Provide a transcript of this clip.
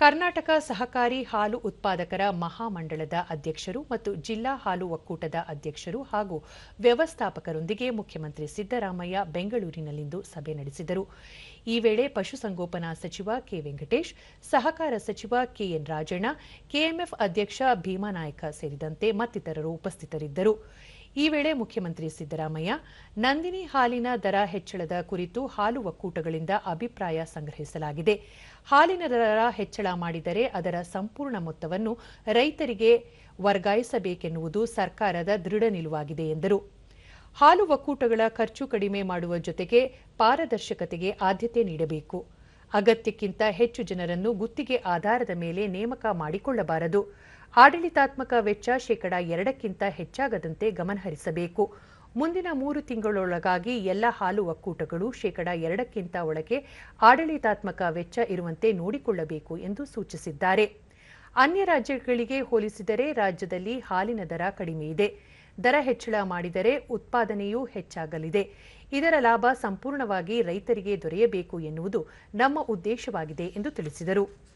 ಕರ್ನಾಟಕ ಸಹಕಾರಿ ಹಾಲು ಉತ್ಪಾದಕರ ಮಹಾಮಂಡಳದ ಅಧ್ಯಕ್ಷರು ಮತ್ತು ಜಿಲ್ಲಾ ಹಾಲು ಒಕ್ಕೂಟದ ಅಧ್ಯಕ್ಷರು ಹಾಗೂ ವ್ಯವಸ್ಥಾಪಕರೊಂದಿಗೆ ಮುಖ್ಯಮಂತ್ರಿ ಸಿದ್ದರಾಮಯ್ಯ ಬೆಂಗಳೂರಿನಲ್ಲಿಂದು ಸಭೆ ನಡೆಸಿದರು. ಈ ವೇಳೆ ಪಶುಸಂಗೋಪನಾ ಸಚಿವ ಕೆ ವೆಂಕಟೇಶ್, ಸಹಕಾರ ಸಚಿವ ಕೆಎನ್ ರಾಜಣ್ಣ ಕೆಎಂಎಫ್ ಅಧ್ಯಕ್ಷ ಭೀಮಾನಾಯ್ಕ ಸೇರಿದಂತೆ ಮತ್ತಿತರರು ಉಪಸ್ಥಿತರಿದ್ದರು. ಈ ವೇಳೆ ಮುಖ್ಯಮಂತ್ರಿ ಸಿದ್ದರಾಮಯ್ಯ, ನಂದಿನಿ ಹಾಲಿನ ದರ ಹೆಚ್ಚಳದ ಕುರಿತು ಹಾಲು ಒಕ್ಕೂಟಗಳಿಂದ ಅಭಿಪ್ರಾಯ ಸಂಗ್ರಹಿಸಲಾಗಿದೆ. ಹಾಲಿನ ದರ ಹೆಚ್ಚಳ ಮಾಡಿದರೆ ಅದರ ಸಂಪೂರ್ಣ ಮೊತ್ತವನ್ನು ರೈತರಿಗೆ ವರ್ಗಾಯಿಸಬೇಕೆನ್ನುವುದು ಸರ್ಕಾರದ ದೃಢ ನಿಲುವಾಗಿದೆ ಎಂದರು. ಹಾಲು ಒಕ್ಕೂಟಗಳ ಖರ್ಚು ಕಡಿಮೆ ಮಾಡುವ ಜೊತೆಗೆ ಪಾರದರ್ಶಕತೆಗೆ ಆದ್ಯತೆ ನೀಡಬೇಕು. ಅಗತ್ಯಕ್ಕಿಂತ ಹೆಚ್ಚು ಜನರನ್ನು ಗುತ್ತಿಗೆ ಆಧಾರದ ಮೇಲೆ ನೇಮಕ ಮಾಡಿಕೊಳ್ಳಬಾರದು. ಆಡಳಿತಾತ್ಮಕ ವೆಚ್ಚ ಶೇಕಡ ಎರಡಕ್ಕಿಂತ ಹೆಚ್ಚಾಗದಂತೆ ಗಮನಹರಿಸಬೇಕು. ಮುಂದಿನ ಮೂರು ತಿಂಗಳೊಳಗಾಗಿ ಎಲ್ಲ ಹಾಲು ಒಕ್ಕೂಟಗಳು ಶೇಕಡ ಎರಡಕ್ಕಿಂತ ಒಳಗೆ ಆಡಳಿತಾತ್ಮಕ ವೆಚ್ಚ ಇರುವಂತೆ ನೋಡಿಕೊಳ್ಳಬೇಕು ಎಂದು ಸೂಚಿಸಿದ್ದಾರೆ. ಅನ್ಯ ರಾಜ್ಯಗಳಿಗೆ ಹೋಲಿಸಿದರೆ ರಾಜ್ಯದಲ್ಲಿ ಹಾಲಿನ ದರ ಕಡಿಮೆ ಇದೆ. ದರ ಹೆಚ್ಚಳ ಮಾಡಿದರೆ ಉತ್ಪಾದನೆಯೂ ಹೆಚ್ಚಾಗಲಿದೆ. ಇದರ ಲಾಭ ಸಂಪೂರ್ಣವಾಗಿ ರೈತರಿಗೆ ದೊರೆಯಬೇಕು ಎನ್ನುವುದು ನಮ್ಮ ಉದ್ದೇಶವಾಗಿದೆ ಎಂದು ತಿಳಿಸಿದರು.